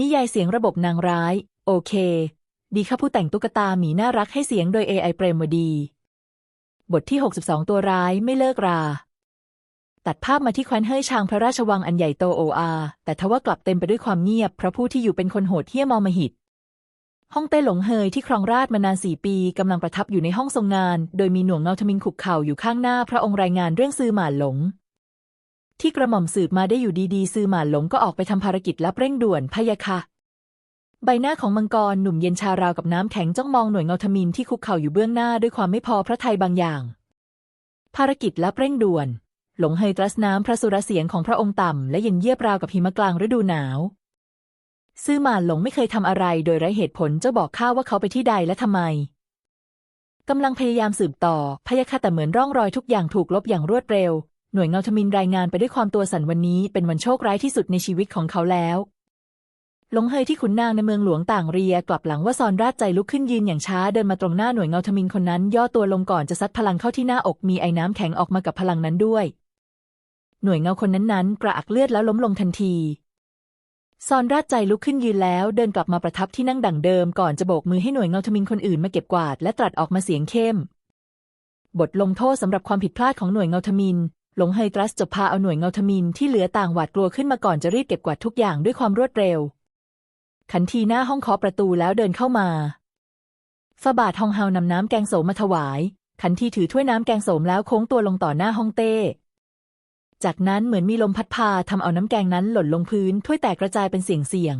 นิยายเสียงระบบนางร้าย โอเค ดีค่ะผู้แต่งตุ๊กตาหมีน่ารักให้เสียงโดย AI เปรมวดี บทที่ 62 ตัวร้ายไม่เลิกรา ตัดภาพมาที่แคว้นเฮ่ยชางพระราชวังอันใหญ่โตโออา แต่ทว่ากลับเต็มไปด้วยความเงียบ เพราะผู้ที่อยู่เป็นคนโหดเหี้ยมอมหิตฮ่องเต้หลงเฮยที่ครองราชมานานสี่ปีกำลังประทับอยู่ในห้องทรงงาน โดยมีหน่วงเงาทมินขุกเข่าอยู่ข้างหน้าพระองค์รายงานเรื่องซือหมานหลง ที่กระหม่อมสืบมาได้อยู่ดีๆ ซื่อหมานหลงก็ออกไปทำภารกิจลับเร่งด่วนพะยะค่ะ ใบหน้าของมังกรหนุ่มเย็นชาราวกับน้ำแข็งจ้องมองหน่วยเงาทมินที่คุกเข่าอยู่เบื้องหน้าด้วยความไม่พอพระทัยบางอย่าง ภารกิจลับเร่งด่วน หลงเฮยตรัสน้ำพระสุรเสียงของพระองค์ต่ำและเย็นเยียบราวกับหิมะกลางฤดูหนาว ซื่อหมานหลงไม่เคยทำอะไรโดยไร้เหตุผลเจ้าบอกข้าว่าเขาไปที่ใดและทำไมกำลังพยายามสืบต่อพยะค่ะแต่เหมือนร่องรอยทุกอย่างถูกลบอย่างรวดเร็ว หน่วยเงาทมินรายงานไปด้วยความตัวสั่นวันนี้เป็นวันโชคร้ายที่สุดในชีวิตของเขาแล้วหลงเฮยที่ขุนนางในเมืองหลวงต่างเรียกลับหลังว่าซอนราชใจลุกขึ้นยืนอย่างช้าเดินมาตรงหน้าหน่วยเงาทมินคนนั้น ย่อตัวลงก่อนจะซัดพลังเข้าที่หน้าอกมีไอ้น้ำแข็งออกมากับพลังนั้นด้วย หน่วยเงาคนนั้นๆกระอักเลือดแล้วล้มลงทันทีซอนราชใจลุกขึ้นยืนแล้วเดินกลับมาประทับที่นั่งดั่งเดิมก่อนจะโบกมือให้หน่วยเงาทมินคนอื่นมาเก็บกวาดและตรัสออกมาเสียงเข้ม บทลงโทษสำหรับความผิดพลาดของหน่วยเงาทมิน หลงเฮยตรัสจบพาเอาหน่วยเงาทมินที่เหลือต่างหวาดกลัวขึ้นมาก่อนจะรีบเก็บกวาดทุกอย่างด้วยความรวดเร็ว ขันทีหน้าห้องเคาะประตูแล้วเดินเข้ามาฝาบาทฮองเฮานำน้ำแกงโสมมาถวาย ขันทีถือถ้วยน้ำแกงโสมแล้วโค้งตัวลงต่อหน้าห้องเต้ จากนั้นเหมือนมีลมพัดพาทำเอาน้ำแกงนั้นหล่นลงพื้นถ้วยแตกกระจายเป็นเสียงเสียง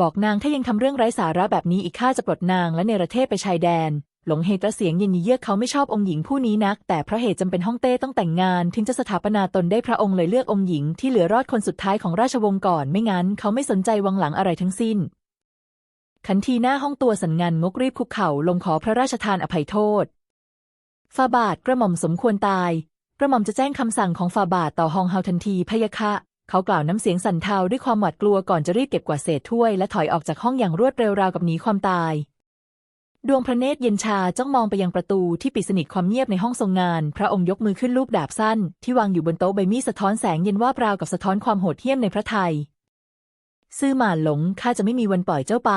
บอกนางถ้ายังทำเรื่องไร้สาระแบบนี้อีกข้าจะปลดนางและเนรเทศไปชายแดน หลงเฮตระเสียงเย็นเยือกเขาไม่ชอบองค์หญิงผู้นี้นัก แต่เพราะเหตุจำเป็นฮ่องเต้ต้องแต่งงาน ถึงจะสถาปนาตนได้พระองค์เลยเลือกองค์หญิงที่เหลือรอดคนสุดท้ายของราชวงศ์ก่อน ไม่งั้น เขาไม่สนใจวังหลังอะไรทั้งสิ้น ขันทีหน้าห้องตัวสันงันงกรีบคุกเข่าลงขอพระราชทานอภัยโทษฟาบาทกระหม่อมสมควรตาย กระหม่อมจะแจ้งคำสั่งของฟาบาทต่อฮองเฮาทันทีพะยะค่ะเขากล่าวน้ำเสียงสั่นเทาด้วยความหวาดกลัวก่อนจะรีบเก็บกวาดเศษถ้วยและถอยออกจากห้องอย่างรวดเร็วราวกับหนีความตาย ดวงพระเนตรเย็นชาจ้องมองไปยังประตูที่ปิดสนิทความเงียบในห้องทรงงาน พระองค์ยกมือขึ้นลูบดาบสั้น ที่วางอยู่บนโต๊ะใบมีดสะท้อนแสงเย็นว่าบราวกับสะท้อนความโหดเหี้ยมในพระทัยซื่อหมานหลงข้าจะไม่มีวันปล่อยเจ้าไป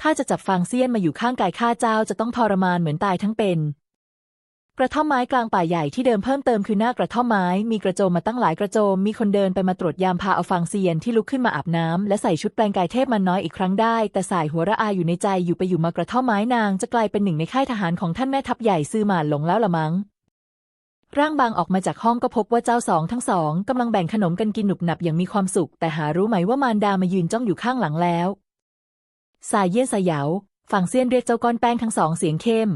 ข้าจะจับฟางเซียนมาอยู่ข้างกายข้าเจ้าจะต้องทรมานเหมือนตายทั้งเป็น กระท่อมไม้กลางป่าใหญ่ที่เดิมเพิ่มเติมคือหน้ากระท่อมไม้ มีกระโจมมาตั้งหลายกระโจม มีคนเดินไปมาตรวจยามพาเอาฟางเซียนที่ลุกขึ้นมาอาบน้ำและใส่ชุดแปลงกายเทพมันน้อยอีกครั้งได้ แต่สายหัวระอาอยู่ในใจอยู่ไปอยู่มากระท่อมไม้นางจะกลายเป็นหนึ่งในค่ายทหารของท่านแม่ทัพใหญ่ซื่อหมาหลงแล้วละมั้งร่างบางออกมาจากห้องก็พบว่าเจ้าสองทั้งสองกำลังแบ่งขนมกันกินหนุบหนับอย่างมีความสุข แต่หารู้ไหมว่ามารดามายืนจ้องอยู่ข้างหลังแล้ว สายเยี่ยนสายเหยาฝั่งเซียนเรียกเจ้าก้อนแป้งทั้งสองเสียงเข้ม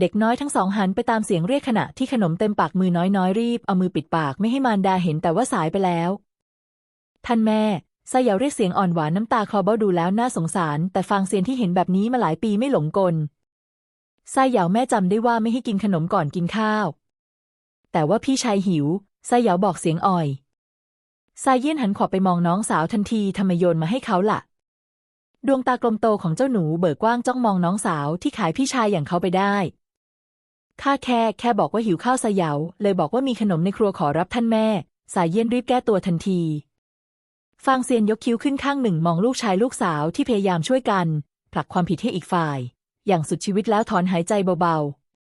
เด็กน้อยทั้งสองหันไปตามเสียงเรียกขณะที่ขนมเต็มปากมือน้อยน้อยรีบเอามือปิดปากไม่ให้มารดาเห็นแต่ว่าสายไปแล้ว ท่านแม่สายเหยาเรียกเสียงอ่อนหวานน้ำตาคลอเบ้าดูแล้วน่าสงสาร แต่ฟางเซียนที่เห็นแบบนี้มาหลายปีไม่หลงกลสายเหยาแม่จำได้ว่าไม่ให้กินขนมก่อนกินข้าว แต่ว่าพี่ชายหิวสายเหยาบอกเสียงอ่อยสายเยี่ยนหันขอบไปมองน้องสาวทันทีทำไมโยนมาให้เขาล่ะ ดวงตากลมโตของเจ้าหนูเบิกกว้างจ้องมองน้องสาวที่ขายพี่ชายอย่างเขาไปได้ ข้าแค่แค่บอกว่าหิวข้าวสยเหยาเลยบอกว่ามีขนมในครัวขอรับท่านแม่ สายเยี่ยนรีบแก้ตัวทันที ฟางเซียนยกคิ้วขึ้นข้างหนึ่งมองลูกชายลูกสาวที่พยายามช่วยกัน ผลักความผิดให้อีกฝ่าย อย่างสุดชีวิตแล้วถอนหายใจเบา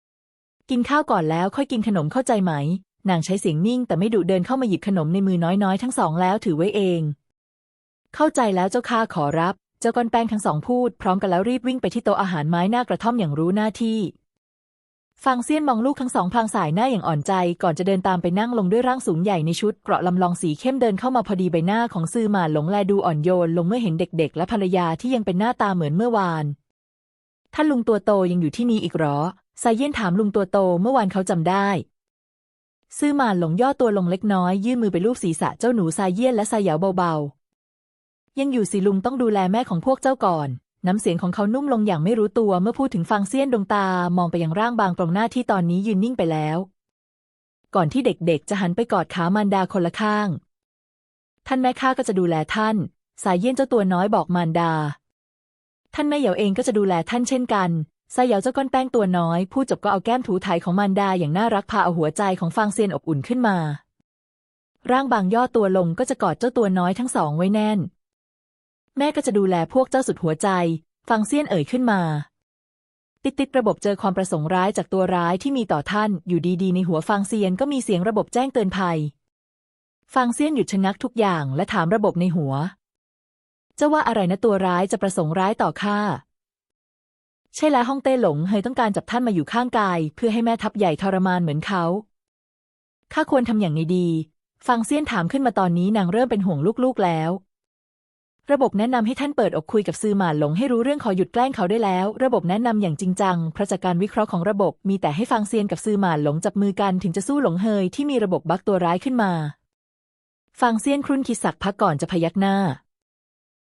ๆ กินข้าวก่อนแล้วค่อยกินขนมเข้าใจไหม นางใช้เสียงนิ่งแต่ไม่ดุเดินเข้ามาหยิบขนมในมือน้อยๆ ทั้งสองแล้วถือไว้เอง เข้าใจแล้วเจ้าข้าขอรับ เจ้าก้อนแป้งทั้งสองพูด พร้อมกันแล้วรีบวิ่งไปที่โต๊ะอาหารไม้หน้ากระท่อมอย่างรู้หน้าที่ ฟางเซียนมองลูกทั้งสองพลางสายหน้าอย่างอ่อนใจ ก่อนจะเดินตามไปนั่งลงด้วยร่างสูงใหญ่ในชุดเกราะลำลองสีเข้มเดินเข้ามาพอดีใบหน้าของซือหมาหลงแลดูอ่อนโยนลงเมื่อเห็นเด็ก ๆ และภรรยาที่ยังเป็นหน้าตาเหมือนเมื่อวานท่านลุงตัวโตยังอยู่ที่นี่อีกหรอไซเย่นถามลุงตัวโตเมื่อวานเขาจำได้ซื่อหมานหลงย่อตัวลงเล็กน้อย ยื่นมือไปลูบศีรษะเจ้าหนูซาเยี่ยนและซาเหยาเบาๆ ยังอยู่สิลุงต้องดูแลแม่ของพวกเจ้าก่อน น้ำเสียงของเขานุ่มลงอย่างไม่รู้ตัวเมื่อพูดถึงฟางเซียนดวงตามองไปยังร่างบางตรงหน้าที่ตอนนี้ยืนนิ่งไปแล้ว ก่อนที่เด็กๆ จะหันไปกอดขามารดาคนละข้าง ท่านแม่ข้าก็จะดูแลท่าน สายเยี่ยนเจ้าตัวน้อยบอกมารดา ท่านแม่เหยาเองก็จะดูแลท่านเช่นกันสายเหยาเจ้าก้อนแป้งตัวน้อยพูดจบก็เอาแก้มถูไถของมารดาอย่างน่ารักพาเอาหัวใจของฟางเซียนอบอุ่นขึ้นมา ร่างบางย่อตัวลงก็จะกอดเจ้าตัวน้อยทั้งสองไว้แน่น แม่ก็จะดูแลพวกเจ้าสุดหัวใจ ฟังเซียนเอ่ยขึ้นมา ติดติดระบบเจอความประสงค์ร้ายจากตัวร้ายที่มีต่อท่าน อยู่ดีๆ ในหัวฟังเซียนก็มีเสียงระบบแจ้งเตือนภัย ฟังเซียนหยุดชะงักทุกอย่างและถามระบบในหัวเจ้าว่าอะไรนะตัวร้ายจะประสงค์ร้ายต่อข้าใช่แล้วฮ่องเต้หลงเฮยต้องการจับท่านมาอยู่ข้างกาย เพื่อให้แม่ทัพใหญ่ทรมานเหมือนเขาข้าควรทำอย่างไงดี ฟังเซียนถามขึ้นมาตอนนี้นางเริ่มเป็นห่วงลูกๆแล้ว ระบบแนะนำให้ท่านเปิดอกคุยกับซือหมานหลงให้รู้เรื่องขอหยุดแกล้งเขาได้แล้ว ระบบแนะนำอย่างจริงจังเพราะจากการวิเคราะห์ของระบบมีแต่ให้ฟังเซียนกับซือหมานหลงจับมือกันถึงจะสู้หลงเฮยที่มีระบบบักตัวร้ายขึ้นมา ฟังเซียนครุ่นคิดสักพักก่อนจะพยักหน้า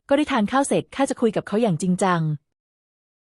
ก็ได้ทานข้าวเสร็จข้าจะคุยกับเขาอย่างจริงจัง